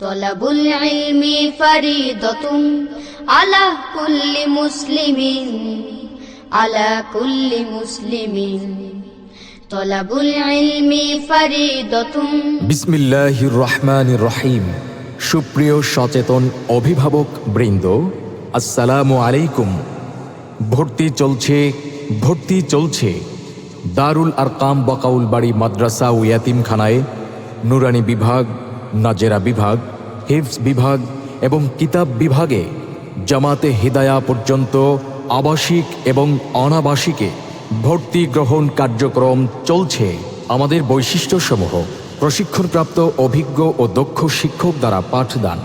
طلب العلم فريضة على كل مسلم على كل مسلم طلب العلم فريضة বিসমিল্লাহির রহমানির রহিম সুপ্রিয় সচেতন অভিভাবক বৃন্দ আসসালামু আলাইকুম ভর্তি চলছে ভর্তি চলছে দারুল আরকাম বকাউল বাড়ি মাদ্রাসা ও ইয়াতিমখানায় নুরানি বিভাগ নাজেরা বিভাগ হিফস বিভাগ এবং কিতাব বিভাগে জামাতে হিদায়া পর্যন্ত আবাসিক এবং অনাবাসিকে ভর্তি গ্রহণ কার্যক্রম চলছে আমাদের বৈশিষ্ট্যসমূহ। প্রশিক্ষণপ্রাপ্ত অভিজ্ঞ ও দক্ষ শিক্ষক দ্বারা পাঠদান।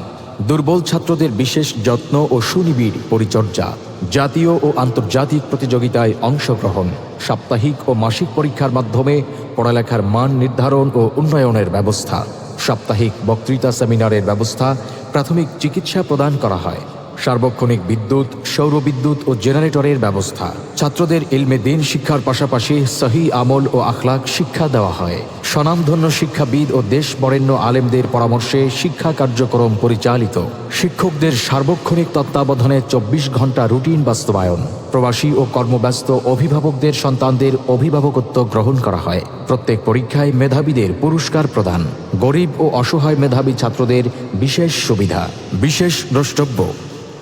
দুর্বল ছাত্রদের বিশেষ যত্ন ও সুনিবিড় পরিচর্যা। জাতীয় ও আন্তর্জাতিক প্রতিযোগিতায় অংশগ্রহণ। সাপ্তাহিক ও মাসিক পরীক্ষার মাধ্যমে পড়ালেখার মান নির্ধারণ ও উন্নয়নের ব্যবস্থা। সাপ্তাহিক বক্তৃতা সেমিনারের ব্যবস্থা প্রাথমিক চিকিৎসা প্রদান করা হয়। সার্বক্ষণিক বিদ্যুৎ, সৌরবিদ্যুৎ ও জেনারেটরের ব্যবস্থা। ছাত্রদের ইলমে দিন শিক্ষার পাশাপাশি সহি আমল ও আখলাক শিক্ষা দেওয়া হয়। স্বনামধন্য শিক্ষাবিদ ও দেশ বরেণ্য আলেমদের পরামর্শে শিক্ষা কার্যক্রম পরিচালিত। শিক্ষকদের সার্বক্ষণিক তত্ত্বাবধানে চব্বিশ ঘণ্টা রুটিন বাস্তবায়ন। প্রবাসী ও কর্মব্যস্ত অভিভাবকদের সন্তানদের অভিভাবকত্ব গ্রহণ করা হয়। প্রত্যেক পরীক্ষায় মেধাবীদের পুরস্কার প্রদান। গরিব ও অসহায় মেধাবী ছাত্রদের বিশেষ সুবিধা, বিশেষ দ্রষ্টব্য।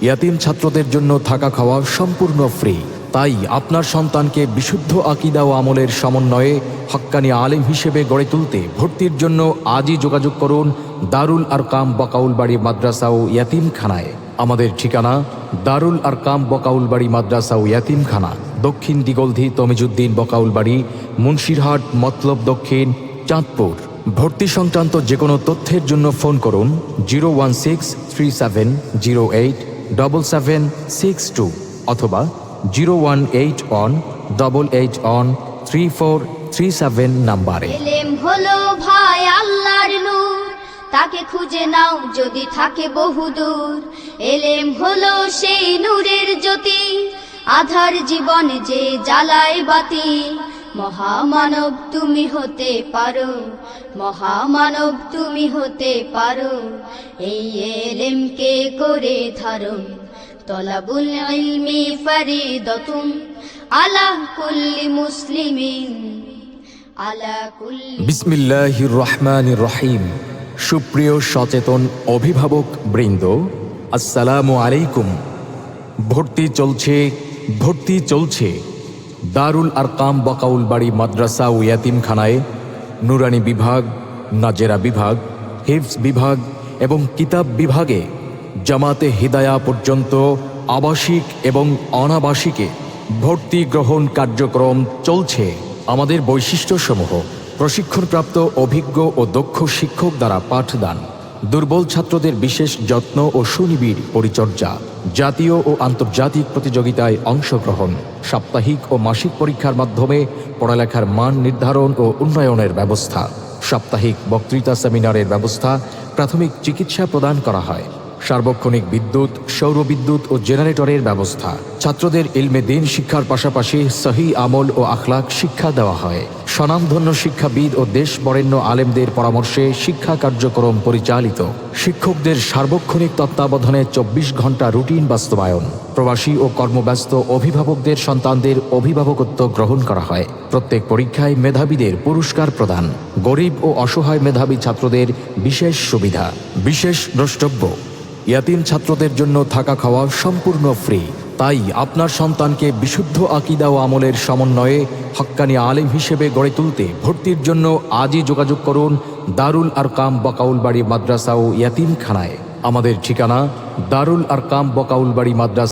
ইয়াতিম ছাত্রদের জন্য থাকা খাওয়া সম্পূর্ণ ফ্রি। তাই আপনার সন্তানকে বিশুদ্ধ আকিদা ও আমলের সমন্বয়ে হক্কানি আলেম হিসেবে গড়ে তুলতে ভর্তির জন্য আজই যোগাযোগ করুন দারুল আরকাম বকাউলবাড়ি মাদ্রাসা ও ইয়াতিমখানায়। আমাদের ঠিকানা দারুল আরকাম বকাউলবাড়ি মাদ্রাসা ও ইয়াতিমখানা। দক্ষিণ দিগলধি তমিজুদ্দিন বকাউলবাড়ি, মুন্সিরহাট, মতলব দক্ষিণ, চাঁদপুর। ভর্তি সংক্রান্ত যে কোনো তথ্যের জন্য ফোন করুন zero one six three seven zero eight double seven six two অথবা zero one eight one double eight one three four three seven নাম্বারে। হলো ভাই আল্লাহর নূর, তাকে খুঁজে নাও যদি থাকে বহুদূর এলেম হলো সেই নূরের জ্যোতি, আধার জীবন যে জ্বালায় বাতি। মহামানব তুমি হতে পারো, মহামানব তুমি হতে পারো। এই এলেমকে করে ধারণ, তলাবুল ইলমি ফরিদতুন আলা কুল্লি মুসলিমিন, আলা কুল্লি বিসমিল্লাহির রহমানির রহিম। সুপ্রিয় সচেতন অভিভাবক বৃন্দ, আসসালামু আলাইকুম। ভর্তি চলছে ভর্তি চলছে। দারুল আরকাম বকাউল বাড়ি মাদ্রাসা ও ইয়াতিমখানায় নুরানি বিভাগ, নাজেরা বিভাগ হিফস বিভাগ এবং কিতাব বিভাগে জামাতে হিদায়া পর্যন্ত আবাসিক এবং অনাবাসিকে ভর্তি গ্রহণ কার্যক্রম চলছে আমাদের বৈশিষ্ট্যসমূহ প্রশিক্ষণপ্রাপ্ত অভিজ্ঞ ও দক্ষ শিক্ষক দ্বারা পাঠদান। দুর্বল ছাত্রদের বিশেষ যত্ন ও সুনিবিড় পরিচর্যা, জাতীয় ও আন্তর্জাতিক প্রতিযোগিতায় অংশগ্রহণ, সাপ্তাহিক ও মাসিক পরীক্ষার মাধ্যমে পড়ালেখার মান নির্ধারণ ও উন্নয়নের ব্যবস্থা, সাপ্তাহিক বক্তৃতা সেমিনারের ব্যবস্থা, প্রাথমিক চিকিৎসা প্রদান করা হয়, সার্বক্ষণিক বিদ্যুৎ সৌরবিদ্যুৎ ও জেনারেটরের ব্যবস্থা, ছাত্রদের ইলমে দিন শিক্ষার পাশাপাশি সহি আমল ও আখলাক শিক্ষা দেওয়া হয়। স্বনামধন্য শিক্ষাবিদ ও দেশ বরেণ্য আলেমদের পরামর্শে শিক্ষা কার্যক্রম পরিচালিত। শিক্ষকদের সার্বক্ষণিক তত্ত্বাবধানে চব্বিশ ঘণ্টা রুটিন বাস্তবায়ন। প্রবাসী ও কর্মব্যস্ত অভিভাবকদের সন্তানদের অভিভাবকত্ব গ্রহণ করা হয়। প্রত্যেক পরীক্ষায় মেধাবীদের পুরস্কার প্রদান। গরিব ও অসহায় মেধাবী ছাত্রদের বিশেষ সুবিধা। বিশেষ দ্রষ্টব্য, ইয়াতিম ছাত্রদের জন্য থাকা খাওয়া সম্পূর্ণ ফ্রি। তাই আপনার সন্তানকে বিশুদ্ধ আকিদা ও আমলের সমন্বয়ে হক্কানি আলেম হিসেবে গড়ে তুলতে ভর্তির জন্য আজই যোগাযোগ করুন দারুল আরকাম বকাউলবাড়ি মাদ্রাসা ও ইয়াতিমখানায়। আমাদের ঠিকানা দারুল আরকাম বকাউলবাড়ি মাদ্রাসা